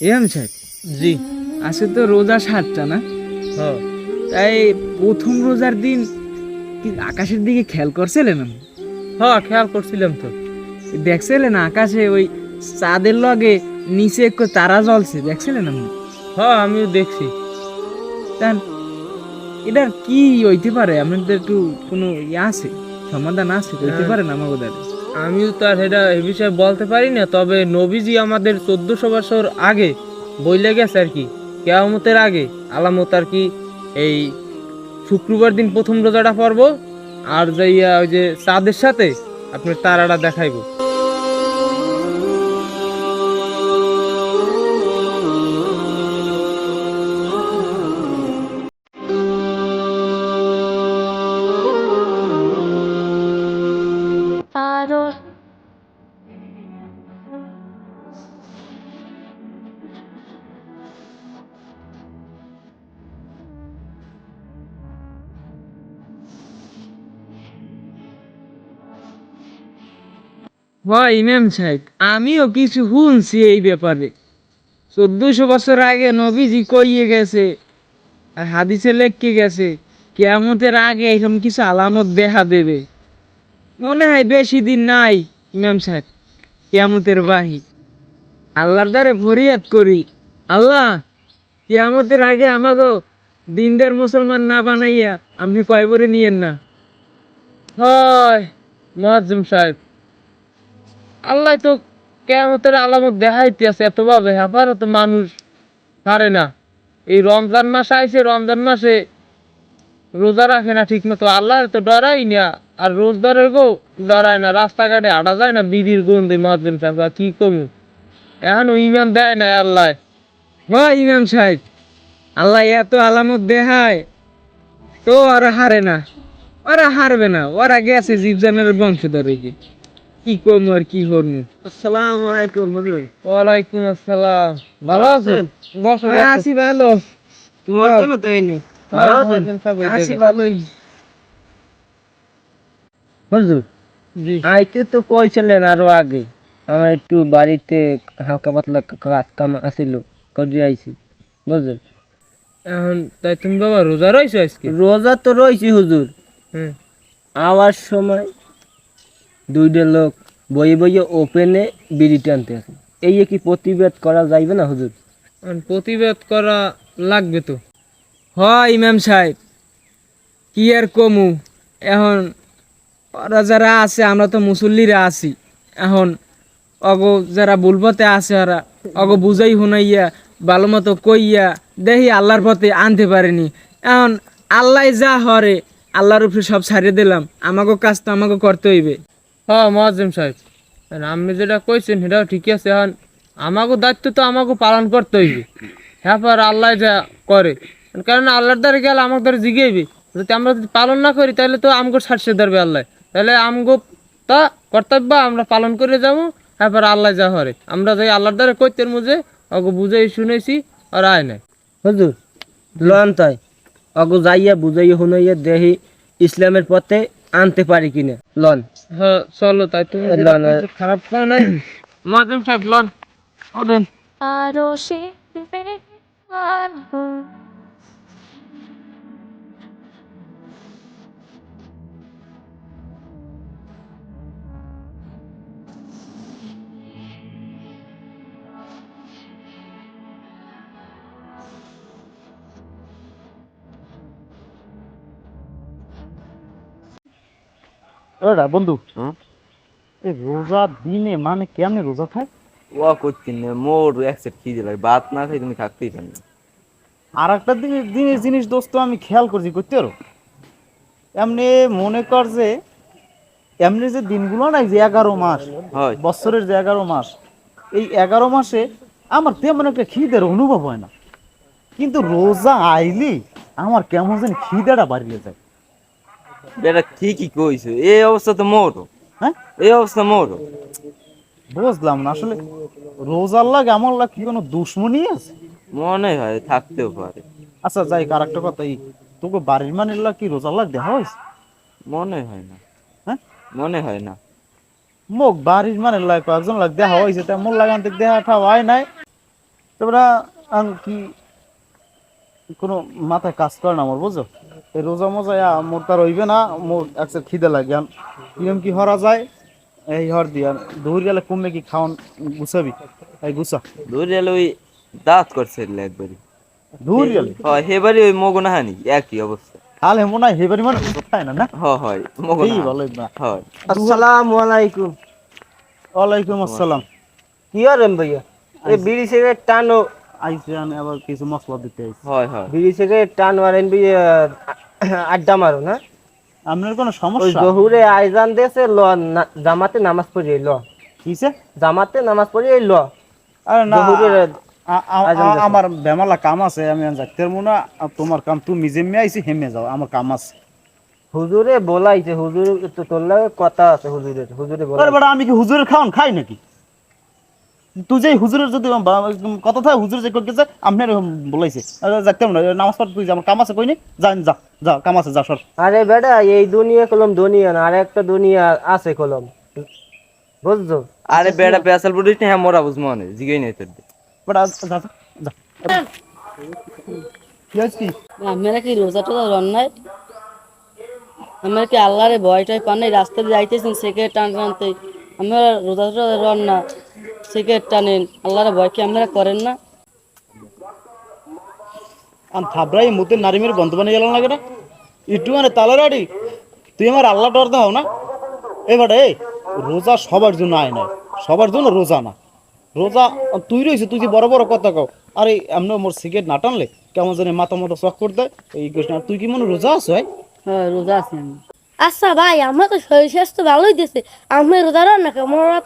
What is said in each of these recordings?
M সাহেব জি। আজকে তো রোজা সাতটা না? হ্যাঁ। তাই প্রথম রোজার দিন কি আকাশের দিকে খেয়াল করছিলেন? হ্যাঁ খেয়াল করছিলাম তো। দেখছিলেন আকাশে ওই চাঁদের লগে নিচে একটু তারা জ্বলছে দেখছিলেন আপনি? হ্যাঁ আমিও দেখছি। তার এটার কি হইতে পারে? আপনাদের একটু কোনো ইয়ে আছে? সমাধান আছে হইতে হ্যাঁ। পারে না আমাকে দাদা আমিও তার সেটা এ বিষয়ে বলতে পারি না, তবে নবীজি আমাদের চোদ্দশো বছর আগে বইলে গেছে আর কি, কেয়ামতের আগে, আলামত আর কি, এই শুক্রবার দিন প্রথম রোজাটা পড়ব, আর যাইয়া ওই যে চাঁদের সাথে আপনার তারাটা দেখাইবো। হয় ইমাম সাহেব, আমিও কিছু শুনছি এই ব্যাপারে। চোদ্দশো বছর আগে নবীজি কইয়ে গেছে আর হাদিসে লেখকে গেছে, কেয়ামতের আগে এরকম কিছু আলামত দেখা দেবে। মনে হয় বেশি দিন নাই, ইমাম সাহেব, কেয়ামতের বাহি। আল্লাহর দ্বারে ফরিয়াদ করি, আল্লাহ, কেয়ামতের আগে আমাকে দিনদার মুসলমান না বানাইয়া আপনি কয়বরে নিয়েন না? হয় মহাজিম সাহেব। আল্লাহ তো কেমতের আলামত দেখাইতে আছে এত ভাবে আবারও তো মানুষ পারে না। এই রমজান মাস আইছে, রমজান মাসে রোজা রাখে না ঠিক মতো আল্লাহ তো ডরাই না, আর রোজদারের গো ডরায় না, রাস্তাঘাটে হাঁটা যায় না বিড়ির গন্ধে মহাজিম সাহেব কি কমু? এখনও ইমান দেয় না আল্লাহ। হয় ইমাম সাহেব, আল্লাহ এত আলামত দেখায়, তো আর হারে না, ওরা হারবে না, ওরা গেছে জীবজানের বংশধর কি কি করব আর কি করব? আসসালামু আলাইকুম ওয়ালাইকুম আসসালাম। ভালো আছেন? বসো বসো। আছি ভালো। তোমার ভালো। আছেন? আছি ভালোই। আইতে তো কইছিলেন আরও আগে। আমার একটু বাড়িতে হালকা পাতলা কাজ কাম করে আইছি। বুঝলেন? এখন তাই তুমি বাবা রোজা রয়েছো আজকে? রোজা তো রয়েছি হুজুর। হুম আওয়ার সময় দুইটা লোক বইয়ে বইয়ে ওপেনে বিড়ি টানতে আছে এই কি প্রতিবাদ করা যাইবে না হুজুর? প্রতিবাদ করা লাগবে তো। হয় ইমাম সাহেব, কি আর কমু? এখন ওরা যারা আছে, আমরা তো মুসল্লিরা আছি। এখন অগ যারা বুলবতে আছে, ওরা অগ বুঝাই শুনাইয়া, ভালো মতো কইয়া, দেখি আল্লাহর পথে আনতে পারেনি। এখন আল্লাহ যা হরে আল্লাহর উপরে সব ছাড়িয়ে দিলাম। আমাকে কাজ তো আমাকে করতে হইবে। হ্যাঁ মহাজিম সাহেব। আপনি যেটা কইছেন সেটাও ঠিকই আছে। এখন আমাকে দায়িত্ব তো আমাকে পালন করতে হইবে। হ্যাঁ পর আল্লাহ যা করে। কারণ আল্লাহর দ্বারা গেলে আমার দ্বারা জিগেইবে। যদি আমরা যদি পালন না করি, তাহলে তো আমগো ছাড়ছে ধরবে আল্লাহ। তাহলে আমগো তা কর্তব্য, আমরা পালন করে যাব। হ্যাঁ পর আল্লাহ যা হরে আমরা যাই আল্লাহর দ্বারা কইতের মুজে ওকে বুঝাই শুনেছি আর আয় নাই। হুজুর লন তাই। অগো যাইয়া বুঝাইয়া শুনাইয়া দেহি ইসলামের পথে আনতে পারি কিনা। লন। হ্যাঁ চলো তাই তো খারাপ না। নাই? সাহেব লন। আরও শিখবে আরও বন্ধু। এই রোজা দিনে মানে কেমনে রোজা খায় ও করতেন না মোর একসেট খিদে লাগে ভাত না খাই তুমি থাকতেই পারেন না। আর একটা দিনের দিনের জিনিস দোস্ত আমি খেয়াল করছি করতে পারো? এমনি মনে কর যে এমনি যে দিনগুলো নাই যে এগারো মাস হয়। বছরের যে এগারো মাস এই এগারো মাসে আমার তেমন একটা খিদের অনুভব হয় না। কিন্তু রোজা আইলি আমার কেমন যেন খিদেটা বাড়িয়ে যায়। এটা ঠিকই কইছো এই অবস্থা তো মোরও হ্যাঁ? এই অবস্থা মোরও বুঝলাম না আসলে রোজার লাগে আমার লাগে কি কোনো দুশ্মনী আছে? মনে হয় থাকতেও পারে। আচ্ছা যাই আর একটা কথা এই তোকে বাড়ির মানের লাগ কি রোজার লাগ দেখা হয়েছে? মনে হয় না। হ্যাঁ? মনে হয় না। মোক বাড়ির মানে লাগ কয়েকজন লাগ দেখা হয়েছে তা মোর লাগান দেখা ঠা হয় নাই। তোমরা কি কোনো মাথায় কাজ করে না আমার বুঝছ? এই রোজা মজা মোর তার হইবে না মোর একটা খিদে লাগে। কিরম কি হরা যায়? এই হর দিয়া দৌড় গেলে কমবে কি খাওয়ান গুছাবি? এই গুছা। দূরে এলে ওই দাঁত করছে একবারই। দৌড় গেলে? হয় হেবারই ওই মগো না হানি একই অবস্থা। হালে মনে হয় হেবারি মানে কোথায় না না? হ হয় মগো না ভালো না। হয় আসসালামু আলাইকুম। ওয়ালাইকুম আসসালাম। কি করেন ভাইয়া? এই বিড়ি সিগারেট টানো আইসে আনে আবার কিছু মশলা দিতে হয় হয়। বিড়ি সিগারেট টান মারেন বি আড্ডা মারো না আপনার কোনো সমস্যা? জহুরে আইজান দেশে ল জামাতে নামাজ পড়ি ল। কিসে? জামাতে নামাজ পড়ি ল। আরে না। আমার বেমালা কাম আছে আমি যাইতে পারব না। আর তোমার কাম তুমি যেমনি আইসি হেমে যাও আমার কাম আছে। হুজুরে বলাইছে হুজুর তো তোর লাগে কথা আছে হুজুরের হুজুরে বেটা আমি কি হুজুরের খাওয়ান খাই নাকি? তুই যে হুজুরের যদি কথা থাকে হুজুর যে কইছে আপনার বলাইছে। আরে যাইতে না নামাজ পড় তুই যা, আমার কাম আছে কইনি যান যা যা কাম আছে যা সর। আরে বেটা এই দুনিয়া কলম দুনিয়া না আর একটা দুনিয়া আছে কলম। বুঝছ? আরে বেড়া পেশাল পড়িস না হ্যাঁ মোরা বুঝ মনে। জিগাই নাই তোর বেটা যা যা, কি হয়েছে কি? আমরা কি রোজা টোজা রন নাই? আমরা কি আল্লাহরে ভয় টয় পান নাই? রাস্তায় যাইতেছেন সিগারেট টান টানতে। আমরা রোজা টোজা রন না। সিগারেট টানেন। আল্লাহরে ভয় কি আমরা করেন না? আম থাবরাই মুতে নারিমের বন্ধ বানিয়ে গেল লাগে না? একটু মানে তালারাড়ি তুই আমার আল্লাহ ডর দাও না? এবারে এই রোজা সবার জন্য আয় না সবার জন্য রোজা না। রোজা তুই রয়েছে তুই যে বড় বড় কথা কও। আরে এমন মোর সিগারেট না টানলে কেমন জানি মাথা মতো চক করতে এই কৃষ্ণ তুই কি মনে রোজা আছো ভাই হ্যাঁ রোজা আছি আমি। আচ্ছা ভাই আমরা তো শরীর স্বাস্থ্য ভালোই দিছে। আমরা রোজা রান না মোরা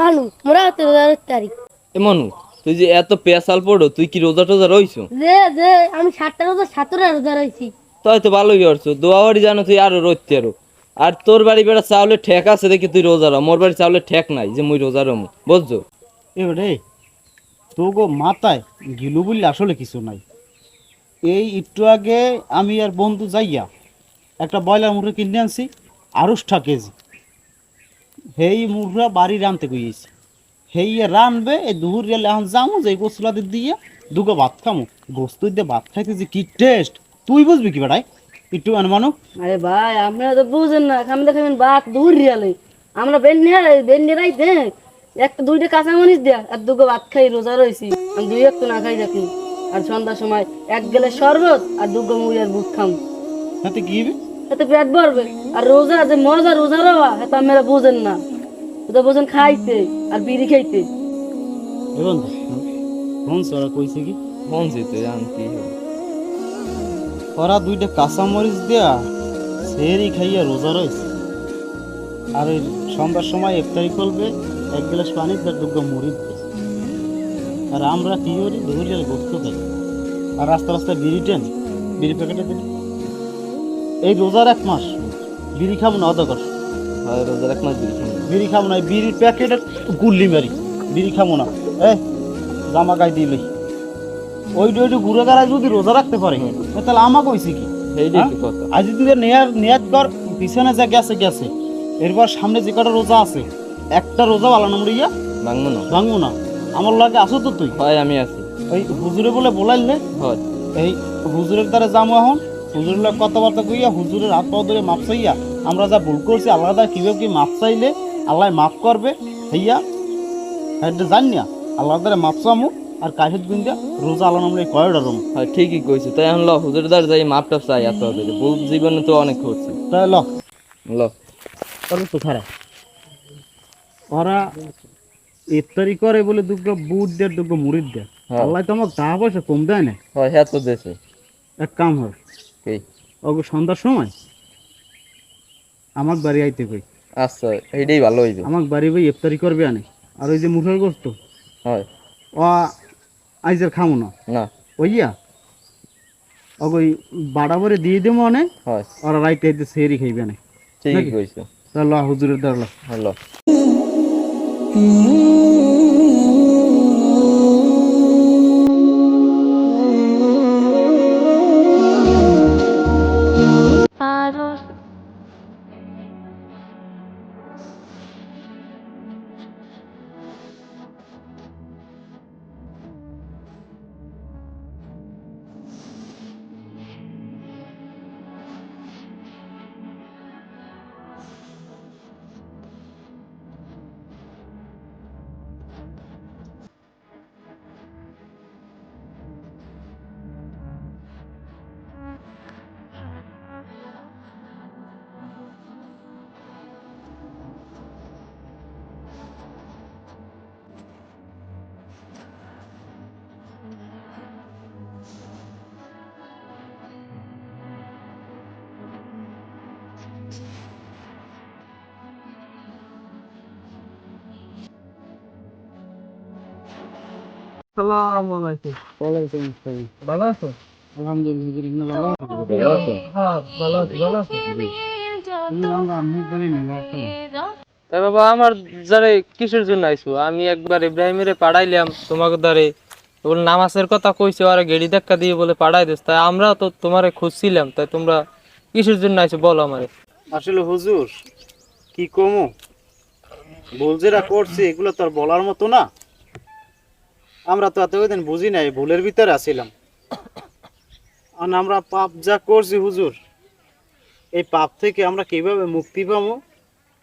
মানুষ মোরা রোজার তারিখ এ মনু তুই যে এত পেশাল পড়ো তুই কি রোজা টোজা রইছো? যে যে আমি সাতটা রোজা সাতটা রোজা রয়েছি তাই তো ভালোই করছ দোয়া বাড়ি জানো তুই আরও রইতে আরও আর তোর বাড়ি বেড়া চাউলে ঠেক আছে দেখি তুই রোজা রহ মোর বাড়ি চাউলে ঠেক নাই যে মুই রোজা রমু বুঝছ? এবারে তো গো মাথায় গিলু বললে আসলে কিছু নাই। এই একটু আগে আমি আর বন্ধু যাইয়া একটা ব্রয়লার মুরগি কিনে আনছি আড়ুষ্ঠা কেজি। সেই মুরগা বাড়ি রানতে গিয়েছি হেই রানবে এই দুপুর গেলে এখন যামু যে গোসলাতে দিয়ে দুগো ভাত খামু। গোস্ত দিয়ে ভাত খাইতে যে কি টেস্ট তুই বুঝবি কি বেড়াই একটু মানু। আরে ভাই আপনারা তো বুঝেন না। আমি দেখাবেন বাত দূর রিয়ালে আমরা বেন্নি বেন্নি রাই দে। একটা দুইটা কাঁচা মরিচ দেয়া আর দুটো ভাত খাই রোজা রয়েছি আমি দুই একটু না খাই দেখি আর সন্ধ্যার সময় এক গেলে শরবত আর দুগো মুড়ি আর বুট খাম। হাতে কি হবে? এতে পেট ভরবে। আর রোজা যে মজা রোজা রওয়া এত আপনারা বুঝেন না। তো বোঝেন খাইতে আর বিড়ি খাইতে। বন্ধু ফোন সরা কইছে কি? মন জানতি ওরা দুইটা কাঁচা মরিচ দেয়া সেরি খাইয়া রোজা রয়েছে। আর ওই সন্ধ্যার সময় ইফতারি করবে এক গ্লাস পানি তার দুগ্গ মুড়ি দেবে। আর আমরা কি করি? ধরে গোস্ত খাই। আর রাস্তা রাস্তায় বিড়ি টেন বিড়ি প্যাকেটে দিই এই রোজার এক মাস বিড়ি খাব না অদকর হয় রোজার এক মাস দিবি বিড়ি খাব না বিড়ির প্যাকেটের গুল্লি মারি বিড়ি খাব না। এ জামা গায়ে দিলে ওইটা ওইটা ঘুরে দাঁড়ায় যদি রোজা রাখতে পারে তাহলে আমাকে কইছে কি? হ্যাঁ? আজ তুই নেয়ার নিয়াত কর পিছনে যা গেছে গেছে। এরপর সামনে যে কটা রোজা আছে একটা রোজা ভালো নাম ইয়া ভাঙবো না। ভাঙবো না। আমার লাগে আসো তো তুই? হয় আমি আছি। ওই হুজুরে বলে বলাইলে হয়। এই হুজুরের দ্বারা যাব এখন। হুজুরের লগে কথাবার্তা কইয়া হুজুরের হাত পাও ধরে মাপ চাইয়া আমরা যা ভুল করছি আল্লাহ কীভাবে কি মাপ চাইলে আল্লাহ মাফ করবে হইয়া এটা জানি না আল্লাহ দ্বারা মাপ চামু আর কাহিদ গুন্দিয়া রোজা আল্লাহ নামলে কয়টা রুম হয় ঠিকই কইছো। তাই এখন ল হুজুর দার যাই মাপ টাপ চাই এত হবে ভুল জীবনে তো অনেক করছি। তাই ল। ল। তাহলে তো খারাপ ওরা ইফতারি করে বলে দুটো বুট দেয় দুটো মুড়ির দেয়। হ্যাঁ। আল্লাহ তো আমার টাকা পয়সা কম দেয় না। হয় হ্যাঁ তো দেশে এক কাম হয় এই ওগো সন্ধ্যার সময়? আমার বাড়ি আইতে কই? আচ্ছা এইটাই ভালো হইবে। আমার বাড়ি ভাই ইফতারি করবে আনে। আর ওই যে মুঠের গোস্ত? হয়। ও আইজের খামো না? না। ওইয়া? ওগো ওই বাড়া ভরে দিয়ে দেবো অনেক হয়। ওরা রাইতে আইতে সেরি খাইবে না ঠিকই নাকি? কইছো। তাহলে হুজুরের দ্বারা হ্যালো। আসসালামু আলাইকুম। ওয়ালাইকুম আসসালাম। ভালো আছো? আলহামদুলিল্লাহ ভালো আছি। হ্যাঁ ভালো আছি ভালো আছি? আমি জানি না আসলে। তাই বাবা আমার যারে কিসের জন্য আইছো আমি একবার ইব্রাহিমের পাঠাইলাম তোমাকে দ্বারে বলে নামাজের কথা কইছে আর গেড়ি ধাক্কা দিয়ে বলে পাঠাই দিস। তাই আমরা তো তোমারে খুঁজছিলাম তাই তোমরা কিসের জন্য আইছো বলো আমারে। আসলে হুজুর কি কমু? যেটা করছি এগুলো তো আর বলার মতো না। আমরা তো এতদিন বুঝি নাই, ভুলের ভিতরে আছিলাম। আর আমরা পাপ যা করছি হুজুর, এই পাপ থেকে আমরা কীভাবে মুক্তি পাবো?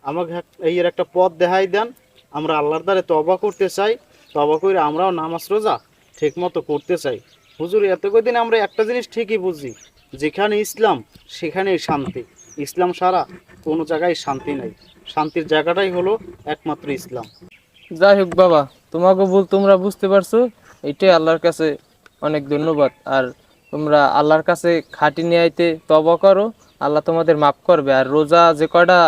আমাকে এই এর একটা পথ দেখাই দেন। আমরা আল্লাহর দ্বারে তবা করতে চাই তবা করে আমরাও নামাজ রোজা ঠিক মতো করতে চাই। হুজুর এত কদিন আমরা একটা জিনিস ঠিকই বুঝি, যেখানে ইসলাম, সেখানেই শান্তি। ইসলাম সারা কোনো জায়গায় শান্তি নাই। শান্তির জায়গাটাই হলো একমাত্র ইসলাম। যাই হোক বাবা তোমাকে ভুল তোমরা বুঝতে পারছ? এটাই আল্লাহর কাছে অনেক ধন্যবাদ। আর তোমরা আল্লাহর কাছে খাটি নিয়ে আইতে তবা করো, আল্লাহ তোমাদের মাফ করবে। আর রোজা যে কয়টা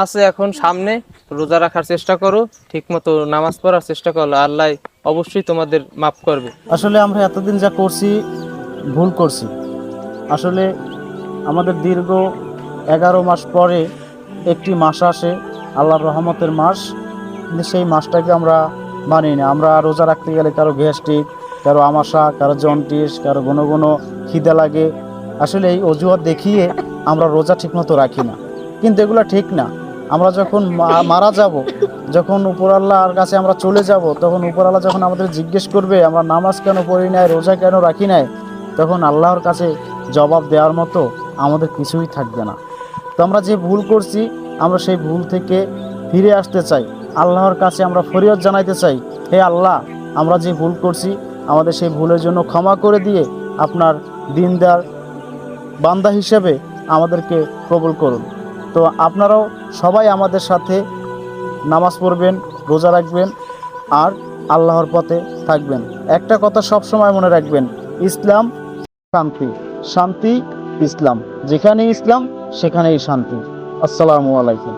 আছে এখন সামনে, রোজা রাখার চেষ্টা করো ঠিক মতো নামাজ পড়ার চেষ্টা করো। আল্লাহ অবশ্যই তোমাদের মাফ করবে। আসলে আমরা এতদিন যা করছি, ভুল করছি। আসলে আমাদের দীর্ঘ এগারো মাস পরে একটি মাস আসে, আল্লাহর রহমতের মাস। সেই মাসটাকে আমরা মানি না। আমরা রোজা রাখতে গেলে কারও গ্যাস্ট্রিক, কারও আমাশা, কারও জন্টিস কারও ঘন ঘন খিদে লাগে। আসলে এই অজুহাত দেখিয়ে আমরা রোজা ঠিকমতো রাখি না। কিন্তু এগুলো ঠিক না। আমরা যখন মারা যাব, যখন উপর আল্লাহর কাছে আমরা চলে যাব, তখন উপর আল্লাহ যখন আমাদের জিজ্ঞেস করবে, আমরা নামাজ কেন পড়ি নাই, রোজা কেন রাখি নাই, তখন আল্লাহর কাছে জবাব দেওয়ার মতো আমাদের কিছুই থাকবে না। তো আমরা যে ভুল করছি, আমরা সেই ভুল থেকে ফিরে আসতে চাই। আল্লাহর কাছে আমরা ফরিয়াদ জানাইতে চাই, হে আল্লাহ, আমরা যে ভুল করছি, আমাদের সেই ভুলের জন্য ক্ষমা করে দিয়ে আপনার দিনদার বান্দা হিসেবে আমাদেরকে কবুল করুন। তো আপনারাও সবাই আমাদের সাথে নামাজ পড়বেন, রোজা রাখবেন আর আল্লাহর পথে থাকবেন। একটা কথা সব সময় মনে রাখবেন, ইসলাম শান্তি শান্তি ইসলাম। যেখানে ইসলাম, সেখানেই শান্তি। আসসালামু আলাইকুম।